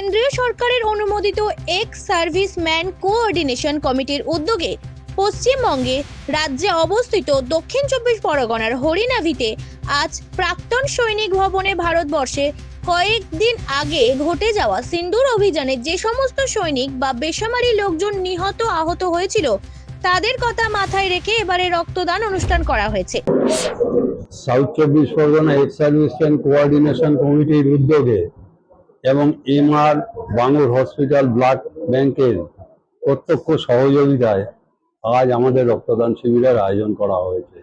সরকারের অনুমোদিত ex serviceman coordination কমিটির উদ্যোগে পশ্চিমবঙ্গে রাজ্যে অবস্থিত দক্ষিণ চব্বিশ পরগনার হরিনাভিতে আজ প্রাক্তন সৈনিক ভবনে ভারতবর্ষে কয়েকদিন আগে ঘটে যাওয়া সিন্দুর অভিযানে যে সমস্ত সৈনিক বা বেসামারি লোকজন নিহত, আহত হয়েছিল, তাদের কথা মাথায় রেখে এবারে রক্তদান অনুষ্ঠান করা হয়েছে। সাউথ চব্বিশ পরগনা এক্স সার্ভিসম্যান কোঅর্ডিনেশন কমিটির উদ্যোগে এবং এমআর বাঙুর হসপিটাল ব্লাড ব্যাংকের প্রত্যক্ষ সহযোগিতায় আজ আমাদের রক্তদান শিবিরের আয়োজন করা হয়েছে।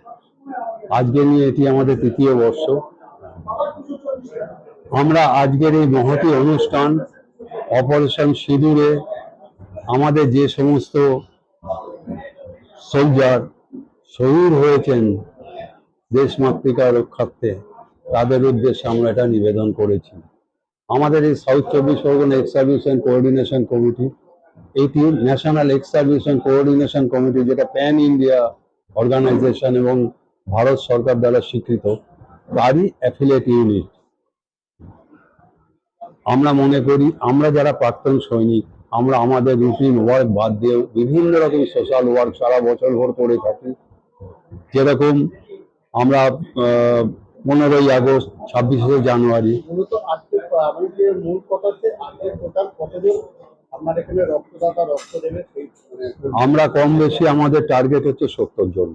আজকে নিয়ে এটি আমাদের তৃতীয় বর্ষ। আমরা আজকের এই মহতি অনুষ্ঠান, অপারেশন সিঁদুরে আমাদের যে সমস্ত সোলজার শহীদ হয়েছেন দেশমাতৃকা রক্ষার্থে, তাদের উদ্দেশ্যে আমরা এটা নিবেদন করেছি। আমাদের এই সাউথ চব্বিশ Pargana ex servicemen coordination committee এটি national ex servicemen coordination committee যেটা প্যান ইন্ডিয়া অর্গানাইজেশন এবং ভারত সরকার দ্বারা স্বীকৃত, তারই অ্যাফিলিয়েট ইউনিট আমরা মনে করি, আমরা যারা প্রাক্তন সৈনিক, আমরা আমাদের রুটিন ওয়ার্ক বাদ দিয়েও বিভিন্ন রকম সোশ্যাল ওয়ার্ক সারা বছর ভর করে থাকি। যেরকম আমরা পনেরোই আগস্ট, ছাব্বিশে জানুয়ারি মূল কথা হচ্ছে টোটাল কতজন? এখানে রক্তদাতা রক্ত দেবে মানে আমরা কম বেশি আমাদের টার্গেট হচ্ছে সত্তর জন।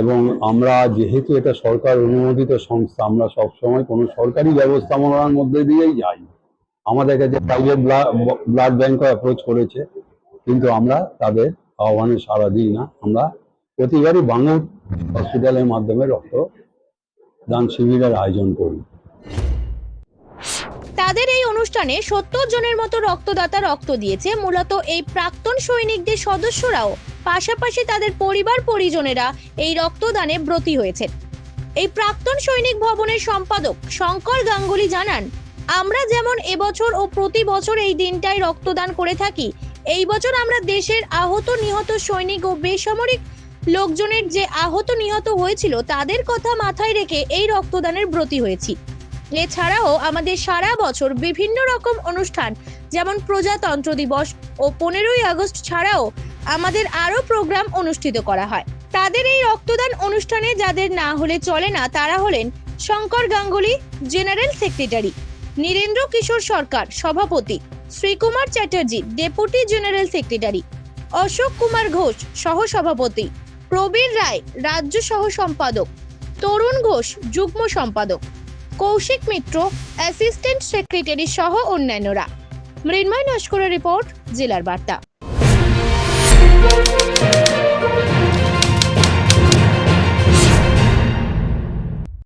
এবং আমরা যেহেতু এটা সরকার অনুমোদিত সংস্থা, আমরা সবসময় কোনো সরকারি ব্যবস্থাপনার মধ্যে দিয়েই যাই। আমাদের কাছে প্রাইভেট ব্লাড ব্যাংকও অ্যাপ্রোচ করেছে, কিন্তু আমরা তাদের আহ্বানে সাড়া দিই না। আমরা প্রতিবারই বাঙুর হসপিটালের মাধ্যমে রক্ত দান শিবিরের আয়োজন করি। তাদের এই অনুষ্ঠানে সত্তর জনের মতো রক্তদাতা রক্ত দিয়েছে। মূলত এই প্রাক্তন সৈনিকদের সদস্যরাও। পাশাপাশি তাদের পরিবার পরিজনেরা এই রক্তদানে ব্রতী হয়েছেন এই প্রাক্তন সৈনিক ভবনের সম্পাদক শঙ্কর গাঙ্গুলি জানান, আমরা যেমন এবছর ও প্রতি বছর এই দিনটায় রক্তদান করে থাকি, এই বছর আমরা দেশের আহত নিহত সৈনিক ও বেসামরিক লোকজনের যে আহত নিহত হয়েছিল তাদের কথা মাথায় রেখে এই রক্তদানের ব্রতী হয়েছি। এছাড়াও আমাদের সারা বছর বিভিন্ন রকম অনুষ্ঠান, যেমন প্রজাতন্ত্র দিবস ও পনেরোই আগস্ট ছাড়াও আমাদের আরও প্রোগ্রাম অনুষ্ঠিত করা হয়। তাদের এই রক্তদান অনুষ্ঠানে যাদের না হলে চলে না, তারা হলেন শঙ্কর গাঙ্গুলি, জেনারেল সেক্রেটারি, নীরেন্দ্র কিশোর সরকার, সভাপতি, Srikumar Chatterjee, deputy general secretary, Ashok Kumar Ghosh সহ সভাপতি প্রবীর রায়, রাজ্য সহ সম্পাদক, তরুণ ঘোষ, যুগ্ম সম্পাদক। কৌশিক মিত্র অ্যাসিস্ট্যান্ট সেক্রেটারি সহ অন্যান্যরা। মৃন্ময় নস্করের রিপোর্ট জেলার বার্তা।